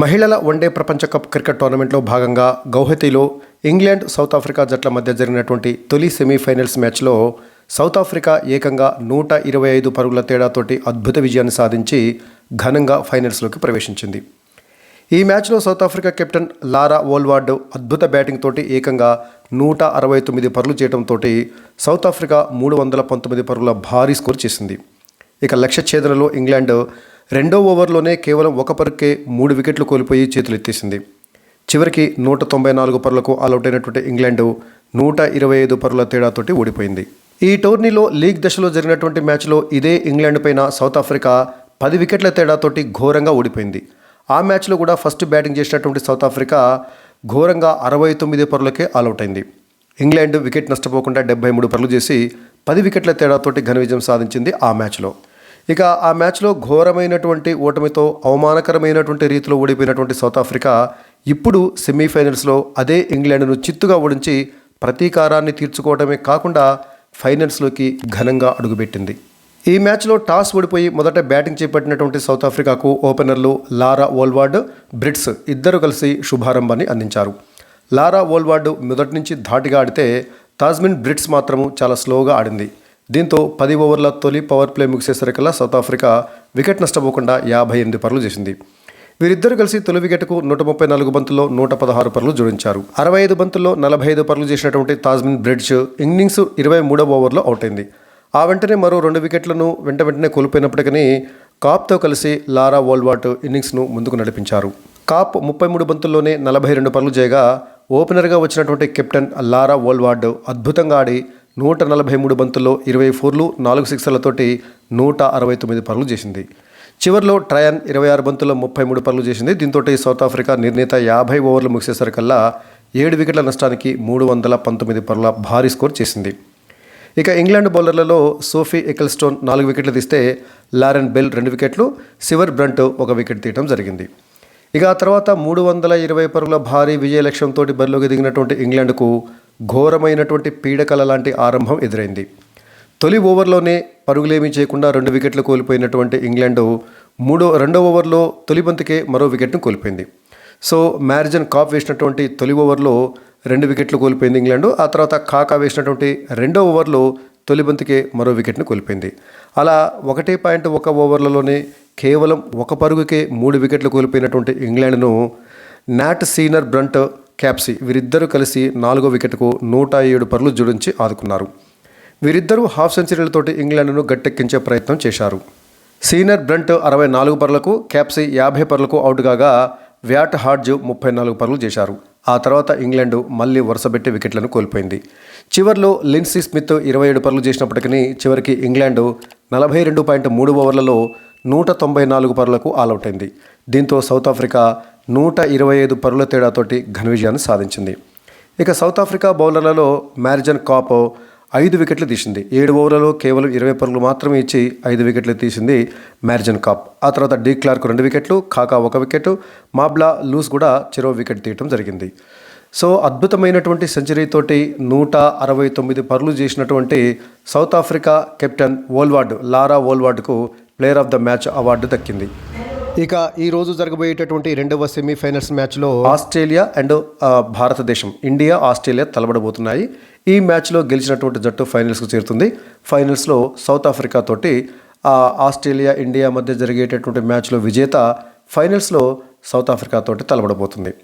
మహిళల వన్డే ప్రపంచ cup cricket టోర్నమెంట్లో భాగంగా గౌహతిలో ఇంగ్లాండ్ సౌత్ ఆఫ్రికా జట్ల మధ్య జరిగినటువంటి తొలి సెమీఫైనల్స్ మ్యాచ్లో సౌత్ ఆఫ్రికా ఏకంగా నూట ఇరవై ఐదు పరుగుల తేడాతోటి అద్భుత విజయాన్ని సాధించి ఘనంగా ఫైనల్స్లోకి ప్రవేశించింది. ఈ మ్యాచ్లో South Africa captain Laura Wolvaardt అద్భుత బ్యాటింగ్ తోటి ఏకంగా నూట అరవై తొమ్మిది పరుగులు చేయడంతో సౌత్ ఆఫ్రికా మూడు వందల పంతొమ్మిది పరుగుల భారీ స్కోర్ చేసింది. ఇక లక్ష్య ఛేదనలో ఇంగ్లాండ్ రెండో ఓవర్లోనే కేవలం ఒక పరుకే మూడు వికెట్లు కోల్పోయి చేతులెత్తేసింది చివరికి నూట తొంభై నాలుగు పరులకు ఆల్అౌట్ అయినటువంటి ఇంగ్లాండ్ నూట ఇరవై ఐదు పరుల తేడాతోటి ఓడిపోయింది. ఈ టోర్నీలో లీగ్ దశలో జరిగినటువంటి మ్యాచ్లో ఇదే ఇంగ్లాండ్ పైన సౌత్ ఆఫ్రికా పది వికెట్ల తేడాతోటి ఘోరంగా ఓడిపోయింది. ఆ మ్యాచ్లో కూడా ఫస్ట్ బ్యాటింగ్ చేసినటువంటి సౌత్ ఆఫ్రికా ఘోరంగా అరవై తొమ్మిది పరులకే ఆలౌట్ అయింది. ఇంగ్లాండ్ వికెట్ నష్టపోకుండా డెబ్బై మూడు పరులు చేసి పది వికెట్ల తేడాతోటి ఘన విజయం సాధించింది ఆ మ్యాచ్లో. ఇక ఆ మ్యాచ్లో ఘోరమైనటువంటి ఓటమితో అవమానకరమైనటువంటి రీతిలో ఓడిపోయినటువంటి సౌత్ ఆఫ్రికా ఇప్పుడు సెమీఫైనల్స్లో అదే ఇంగ్లాండ్ను చిత్తుగా ఓడించి ప్రతీకారాన్ని తీర్చుకోవడమే కాకుండా ఫైనల్స్లోకి ఘనంగా అడుగుపెట్టింది. ఈ మ్యాచ్లో టాస్ ఓడిపోయి మొదట బ్యాటింగ్ చేపట్టినటువంటి సౌత్ ఆఫ్రికాకు ఓపెనర్లు లారా ఓల్వార్డ్ బ్రిట్స్ ఇద్దరు కలిసి శుభారంభాన్ని అందించారు. లారా ఓల్వార్డ్ మొదటి నుంచి ధాటిగా ఆడితే తాజ్మిన్ బ్రిట్స్ మాత్రము చాలా స్లోగా ఆడింది. దీంతో పది ఓవర్ల తొలి పవర్ ప్లే ముగిసేసరికల్లా సౌత్ ఆఫ్రికా వికెట్ నష్టపోకుండా యాభై ఎనిమిది పరులు చేసింది. వీరిద్దరు కలిసి తొలి వికెట్కు నూట ముప్పై నాలుగు బంతుల్లో నూట పదహారు పరులు జోడించారు. అరవై ఐదు బంతుల్లో నలభై ఐదు పరులు చేసినటువంటి తాజ్మిన్ బ్రిడ్జ్ ఇన్నింగ్స్ ఇరవై మూడవ ఓవర్లో అవుట్ అయింది ఆ వెంటనే మరో రెండు వికెట్లను వెంట వెంటనే కోల్పోయినప్పటికీ కాప్తో కలిసి లారా వోల్వాట్ ఇన్నింగ్స్ను ముందుకు నడిపించారు. కాప్ ముప్పై మూడు బంతుల్లోనే నలభై రెండు పరులు చేయగా ఓపెనర్గా వచ్చినటువంటి కెప్టెన్ లారా వోల్వార్డ్ అద్భుతంగా ఆడి నూట నలభై మూడు బంతుల్లో ఇరవై ఫోర్లు నాలుగు సిక్సర్లతోటి నూట అరవై తొమ్మిది పరులు చేసింది. చివరిలో ట్రయన్ ఇరవై ఆరు బంతుల్లో ముప్పై మూడు పరులు చేసింది. దీంతో సౌత్ ఆఫ్రికా నిర్ణీత యాభై ఓవర్లు ముగిసేసరికల్లా ఏడు వికెట్ల నష్టానికి మూడు వందల పంతొమ్మిది పరుల భారీ స్కోర్ చేసింది. ఇక ఇంగ్లాండ్ బౌలర్లలో సోఫీ ఎకల్స్టోన్ నాలుగు వికెట్లు తీస్తే లారెన్ బెల్ రెండు వికెట్లు సివర్ బ్రంట్ ఒక వికెట్ తీయడం జరిగింది. ఇక ఆ తర్వాత మూడు వందల ఇరవై పరుగుల భారీ విజయ లక్ష్యంతో బరిలోకి దిగినటువంటి ఇంగ్లాండ్కు ఘోరమైనటువంటి పీడకల లాంటి ఆరంభం ఎదురైంది. తొలి ఓవర్లోనే పరుగులేమీ చేయకుండా రెండు వికెట్లు కోల్పోయినటువంటి ఇంగ్లాండ్ మూడో రెండో ఓవర్లో తొలి బంతికే మరో వికెట్ను కోల్పోయింది. సో మ్యారిజన్ కాప్ వేసినటువంటి తొలి ఓవర్లో రెండు వికెట్లు కోల్పోయింది ఇంగ్లాండ్. ఆ తర్వాత కాకా వేసినటువంటి రెండో ఓవర్లో తొలి బంతికే మరో వికెట్ను కోల్పోయింది. అలా ఒకటే పాయింట్ ఒక ఓవర్లలోనే కేవలం ఒక పరుగుకే మూడు వికెట్లు కోల్పోయినటువంటి ఇంగ్లాండ్ను నాట్ సీనర్ బ్రంట్ క్యాప్సీ వీరిద్దరూ కలిసి నాలుగో వికెట్కు నూట ఏడు పరులు జోడించి ఆదుకున్నారు. వీరిద్దరూ హాఫ్ సెంచరీలతోటి ఇంగ్లాండ్ను గట్టెక్కించే ప్రయత్నం చేశారు. సీనియర్ బ్రంట్ అరవై నాలుగు పరులకు క్యాప్సీ యాభై పరులకు అవుట్ కాగా వ్యాట్ హార్డ్జ్ ముప్పై నాలుగు పరులు చేశారు. ఆ తర్వాత ఇంగ్లాండ్ మళ్ళీ వరుసబెట్టి వికెట్లను కోల్పోయింది. చివరిలో లిన్సీ స్మిత్ ఇరవై ఏడు పరులు చేసినప్పటికీ చివరికి ఇంగ్లాండ్ నలభై రెండు పాయింట్ మూడు ఓవర్లలో నూట తొంభై నాలుగు పరులకు ఆల్అౌట్ అయింది. దీంతో సౌత్ ఆఫ్రికా నూట ఇరవై ఐదు పరుల తేడాతోటి ఘన విజయాన్ని సాధించింది. ఇక సౌత్ ఆఫ్రికా బౌలర్లలో మ్యారిజన్ కాప్ ఐదు వికెట్లు తీసింది. ఏడు ఓవర్లలో కేవలం ఇరవై పరుగులు మాత్రమే ఇచ్చి ఐదు వికెట్లు తీసింది మ్యారిజన్ కాప్. ఆ తర్వాత డీ క్లార్క్ రెండు వికెట్లు కాకా ఒక వికెట్ మాబ్లా లూస్ కూడా చెరో వికెట్ తీయటం జరిగింది. సో అద్భుతమైనటువంటి సెంచరీతోటి నూట అరవై తొమ్మిది పరులు చేసినటువంటి South Africa captain Wolvaardt Laura వోల్వార్డ్కు player of the match award దక్కింది. ఇక ఈ రోజు జరగబోయేటటువంటి రెండవ సెమీఫైనల్స్ మ్యాచ్లో ఆస్ట్రేలియా అండ్ భారతదేశం ఇండియా ఆస్ట్రేలియా తలబడబోతున్నాయి. ఈ మ్యాచ్లో గెలిచినటువంటి జట్టు ఫైనల్స్కు చేరుతుంది. ఫైనల్స్లో సౌత్ ఆఫ్రికా తోటి ఆస్ట్రేలియా ఇండియా మధ్య జరిగేటటువంటి మ్యాచ్లో విజేత ఫైనల్స్లో సౌత్ ఆఫ్రికా తోటి తలబడబోతుంది.